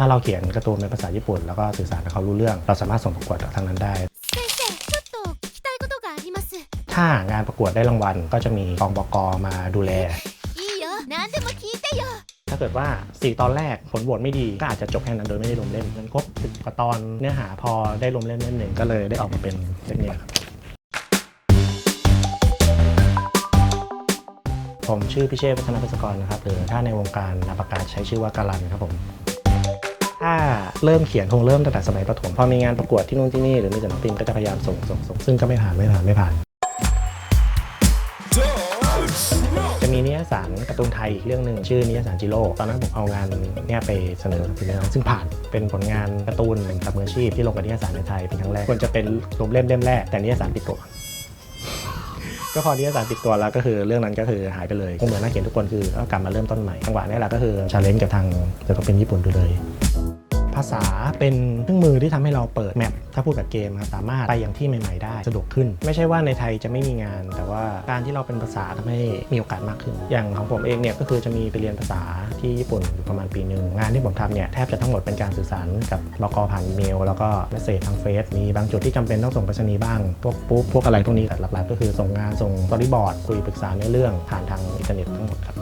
ถ้าเราเขียนการ์ตูนเป็นภาษาญี่ปุ่น แล้วก็สื่อสารกับเขารู้เรื่อง เราสามารถส่งประกวดทางนั้นได้ ถ้างานประกวดได้รางวัล ก็จะมีกองบกมาดูแลถ้าเกิดว่า 4 ตอนแรกผลโหวตไม่ดีก็อาจจะจบแค่นั้นโดยไม่ได้ลงเล่มมันครบถึงกว่าตอนเนื้อหาพอได้ลงเล่นเล่มหนึ่งก็เลยได้ออกมาเป็นเล่มนี้ครับผมชื่อพิเชษพัฒนพิศกรนะครับหรือถ้าในวงการนาปากาใช้ชื่อว่าการันครับผม เริ่มเขียนคงเริ่มตั้งแต่สมัยประถมพอมีงานประกวดที่นู่นที่นี่หรือมีศิลปินก็จะพยายามส่งส่งส่งซึ่งก็ไม่ผ่านไม่ผ่านไม่ผ่าน จะมีนิยสารการ์ตูนไทยอีกเรื่องหนึ่งชื่อนิยสารจิโร่ตอนนั้นผมเอางานเนี่ยไปเสนอถึงซึ่งผ่านเป็นผลงานการ์ตูนกับมืออาชีพที่ลงกับนิยสารในไทยเป็นครั้งแรกควรจะเป็นรวมเล่มเล่มแรกแต่นิยสารปิดตัวก็พอนิยสารปิดตัวแล้วก็คือเรื่องนั้นก็คือหายไปเลยคงเหมือนนักเขียนทุกคนคือก็กลับมาเริ่มต้นใหม่จังหวะนี้แหละก็คือชาเลนจ์กับทางศิลปินญี่ปุ่นดูเลย ภาษาเป็นเครื่องมือที่ทำให้เราเปิดแมปถ้าพูดกับเกมสามารถไปอย่างที่ใหม่ ๆ ได้สะดวกขึ้น ไม่ใช่ว่าในไทยจะไม่มีงาน แต่ว่าการที่เราเป็นภาษาทำให้มีโอกาสมากขึ้น อย่างของผมเองเนี่ยก็คือจะมีไปเรียนภาษาที่ญี่ปุ่นอยู่ประมาณปีหนึ่งงานที่ผมทำเนี่ยแทบจะทั้งหมดเป็นการสื่อสารกับบกผ่านอีเมล แล้วก็เมสเซจทางเฟซมีบางจุดที่จำเป็นต้องส่งไปรษณีย์บ้างพวกปุ๊บพวกอะไรพวกนี้แต่หลักๆ ก็คือส่งงานส่งสตอรี่บอร์ดคุยปรึกษาในเรื่องผ่านทางอินเทอร์เน็ตทั้งหมดครับ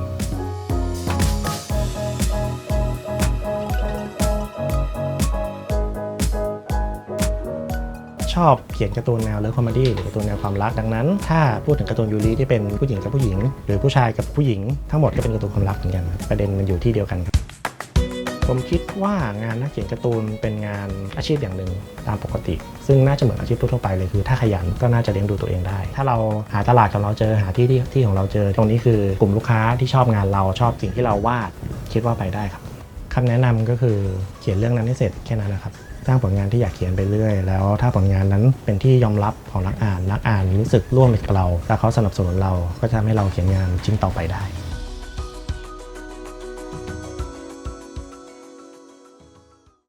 ชอบเขียนการ์ตูนแนวเลิฟคอมเมดี้หรือการ์ตูนแนวความรักดังนั้น ถ้าพูดถึงการ์ตูนยูริที่เป็นผู้หญิงกับผู้หญิง หรือผู้ชายกับผู้หญิงทั้งหมดก็เป็นการ์ตูนความรักเหมือนกันครับประเด็นมันอยู่ที่เดียวกันครับผมคิดว่างานนักเขียนการ์ตูนเป็นงานอาชีพอย่างหนึ่งตามปกติ ซึ่งน่าจะเหมือนอาชีพทั่วไปเลยคือ ถ้าขยันก็น่าจะเลี้ยงดูตัวเองได้ ถ้าเราหาตลาดของเราเจอหาที่ที่ที่ของเราเจอ ตรงนี้คือกลุ่มลูกค้าที่ชอบงานเราชอบสิ่งที่เราวาด คิดว่าไปได้ครับคำแนะนำก็คือเขียนเรื่องนั้นให้เสร็จแค่นั้นนะครับ สร้างผลงานที่อยากเขียนไปเรื่อย แล้วถ้าผลงานนั้นเป็นที่ยอมรับของนักอ่าน นักอ่านรู้สึกร่วมกับเรา ถ้าเขาสนับสนุนเราก็จะทำให้เราเขียนงานชิ้นต่อไปได้